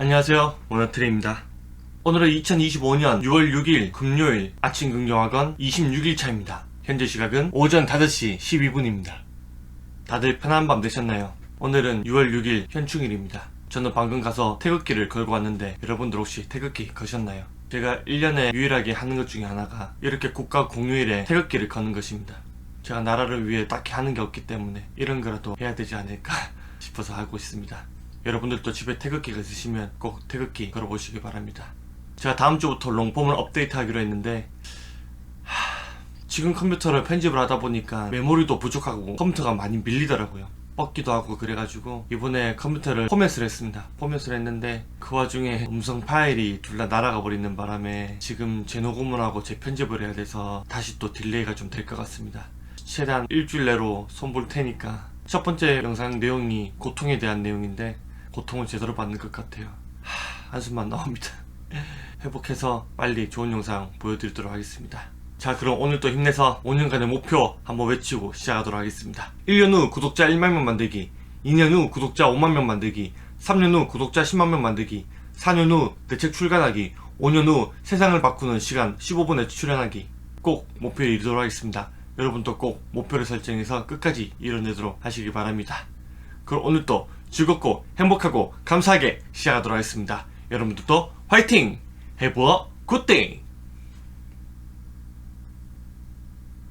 안녕하세요 모노트레입니다 오늘은 2025년 6월 6일 금요일 아침 긍정학원 26일 차입니다 현재 시각은 오전 5시 12분입니다 다들 편한 밤 되셨나요? 오늘은 6월 6일 현충일입니다 저는 방금 가서 태극기를 걸고 왔는데 여러분들 혹시 태극기 거셨나요? 제가 1년에 유일하게 하는 것 중에 하나가 이렇게 국가 공휴일에 태극기를 거는 것입니다 제가 나라를 위해 딱히 하는 게 없기 때문에 이런 거라도 해야 되지 않을까 싶어서 하고 있습니다. 여러분들도 집에 태극기가 있으시면 꼭 태극기 걸어보시기 바랍니다. 제가 다음 주부터 롱폼을 업데이트하기로 했는데 하, 지금 컴퓨터를 편집을 하다 보니까 메모리도 부족하고 컴퓨터가 많이 밀리더라고요. 뻗기도 하고 그래가지고 이번에 컴퓨터를 포맷을 했습니다. 포맷을 했는데 그 와중에 음성 파일이 둘 다 날아가 버리는 바람에 지금 재녹음을 하고 재편집을 해야 돼서 다시 또 딜레이가 좀 될 것 같습니다. 최대한 일주일 내로 손볼 테니까 첫 번째 영상 내용이 고통에 대한 내용인데 고통을 제대로 받는 것 같아요. 하, 한숨만 나옵니다. 회복해서 빨리 좋은 영상 보여드리도록 하겠습니다. 자 그럼 오늘도 힘내서 5년간의 목표 한번 외치고 시작하도록 하겠습니다. 1년 후 구독자 1만 명 만들기 2년 후 구독자 5만 명 만들기 3년 후 구독자 10만 명 만들기 4년 후내책 출간하기 5년 후 세상을 바꾸는 시간 15분에 출연하기 꼭 목표에 이르도록 하겠습니다. 여러분도 꼭 목표를 설정해서 끝까지 이뤄내도록 하시기 바랍니다. 그럼 오늘도 즐겁고 행복하고 감사하게 시작하도록 하겠습니다. 여러분들도 화이팅! Good day!